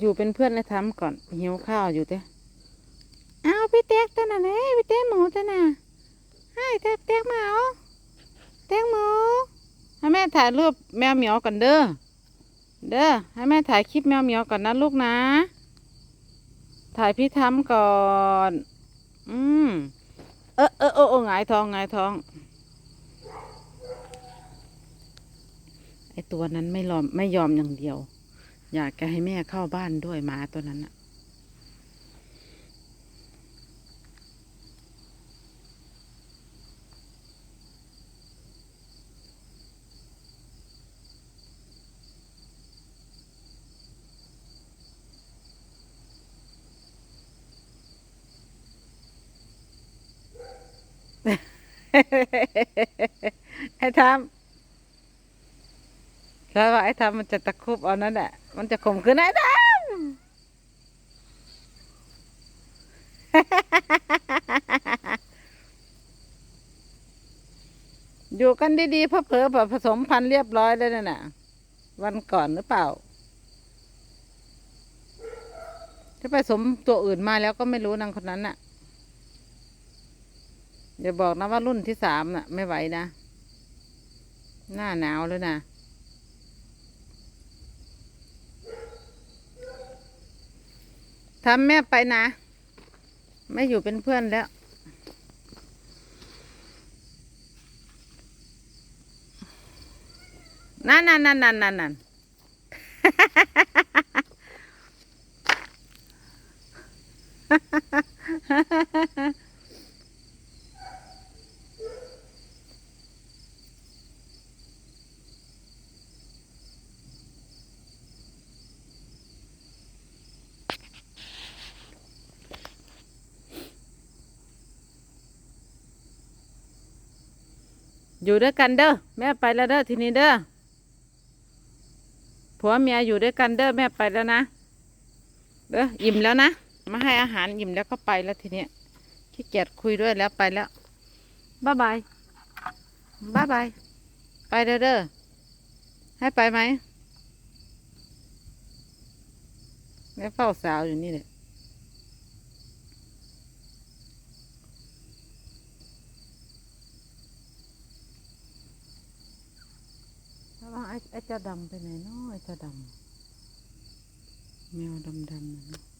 อยู่เป็นเพื่อนในทำก่อนหิวข้าวอยู่เต้เอาพี่เต๊กตัวน่ะเลยพี่เต๊กหมูตัวน่ะให้เต๊กเต๊กมาเอาเต๊กหมูให้แม่ถ่ายรูปแมวเหมียวก่อนเด้อเด้อให้แม่ถ่ายคลิปแมวเหมียวก่อนนะลูกนะ ถ่ายพี่ทำก่อน อืมเออเออเออเออหงายท้องหงายท้องไอตัวนั้นไม่ยอมไม่ยอมอย่างเดียว อยากจะให้แม่เข้าบ้านด้วยหมาตัวนั้นอะไอ้ทำ แล้วว่าไอ้ทำมันจะตะคุบเอานั่นแหละมันจะข่มขืนไอ้ทำอยู่กันดีๆเพอเผลอผสมพันธุ์เรียบร้อยแล้วนั่นน่ะ วันก่อนหรือเปล่าถ้าไปสมตัวอื่นมาแล้วก็ไม่รู้นางคนนั้นน่ะอย่าบอกนะว่ารุ่นที่สามน่ะ ไม่ไหวนะ หน้าหนาวแล้วนะ ทำแม่ไปนะ ไม่อยู่เป็นเพื่อนแล้ว นั่นนั่นนั่นนั่นนั่นนั่น อยู่ด้วยกันเด้อแม่ไปแล้วเด้อทีนี้เด้อผัวเมียอยู่ด้วยกันเด้อแม่ไปแล้วนะเด้ออิ่มแล้วนะมาให้อาหารอิ่มแล้วก็ไปแล้วทีเนี้ยขี้เกียจคุยด้วยแล้วไปแล้วบ๊ายบายบ๊ายบายไปเด้อเด้อให้ไปไหมแม่เฝ้าสาวอยู่นี่แหละระวังไอ้ ไอ้เจ้าดำไปไหนเนาะไอ้เจ้าดำแมวดำๆนะ